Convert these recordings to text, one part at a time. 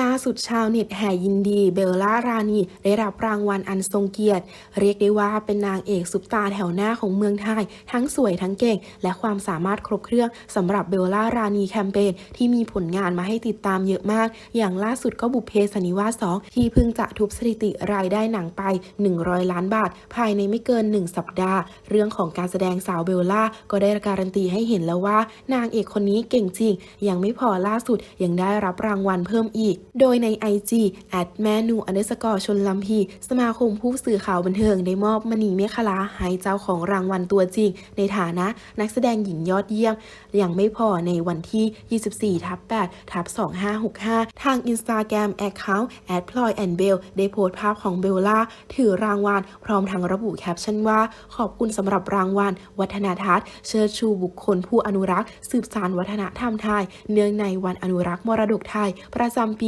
ล่าสุดชาวเน็ตแห่ยินดีเบลล่ารานีได้รับรางวัลอันทรงเกียรติ เรียกได้ว่าเป็นนางเอกซุปตาแถวหน้าของเมืองไทย ทั้งสวยทั้งเก่ง และความสามารถครบเครื่องสำหรับเบลล่ารานีแคมเปญที่มีผลงานมาให้ติดตามเยอะมาก อย่างล่าสุดก็บุพเพสนนิวาส 2 ที่เพิ่งจะทุบสถิติรายได้หนังไป 100 ล้านบาท ภายในไม่เกิน 1 สัปดาห์ เรื่องของการแสดงสาวเบลล่าก็ได้การันตีให้เห็นแล้วว่า นางเอกคนนี้เก่งจริง ยังไม่พอล่าสุดยังได้รับรางวัลเพิ่มอีกโดยใน IG แอดแมนูอันเดอร์สกอร์ชนลำพีสมาคมผู้สื่อข่าวบันเทิงได้มอบมณีเมฆลาให้เจ้าของรางวัลตัวจริง ในฐานะนักแสดงหญิงยอดเยี่ยม ยังไม่พอในวันที่ 24 ทับ 8 ทับ 2565 ทาง Instagram Account แอดพลอยแอนเบลได้โพสต์ภาพของเบลล่า ถือรางวัลพร้อมทั้งระบุแคปชั่นว่า ขอบคุณสำหรับรางวัล วัฒนทัศน์ เชิดชูบุคคลผู้อนุรักษ์ สืบสานวัฒนธรรมไทย เนื่องในวันอนุรักษ์มรดกไทย ประจำปี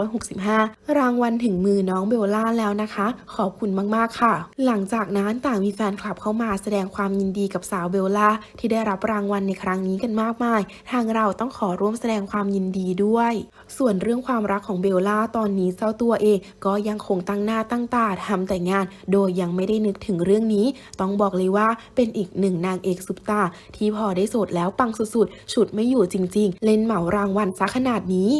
2565 รางวัลถึงมือน้องเบลล่าแล้วนะคะ ขอบคุณมากๆค่ะ หลังจากนั้นต่างมีแฟนคลับเข้ามาแสดงความยินดีกับสาวเบลล่าที่ได้รับรางวัลในครั้งนี้กันมากมาย ทางเราต้องขอร่วมแสดงความยินดีด้วย ส่วนเรื่องความรักของเบลล่าตอนนี้เจ้าตัวเองก็ยังคงตั้งหน้าตั้งตาทำแต่งาน โดยยังไม่ได้นึกถึงเรื่องนี้ ต้องบอกเลยว่าเป็นอีกหนึ่งนางเอกซุปตาที่พอได้โสดแล้วปังสุดๆ ฉุดไม่อยู่จริง ๆ เล่นเหมารางวัลซะขนาดนี้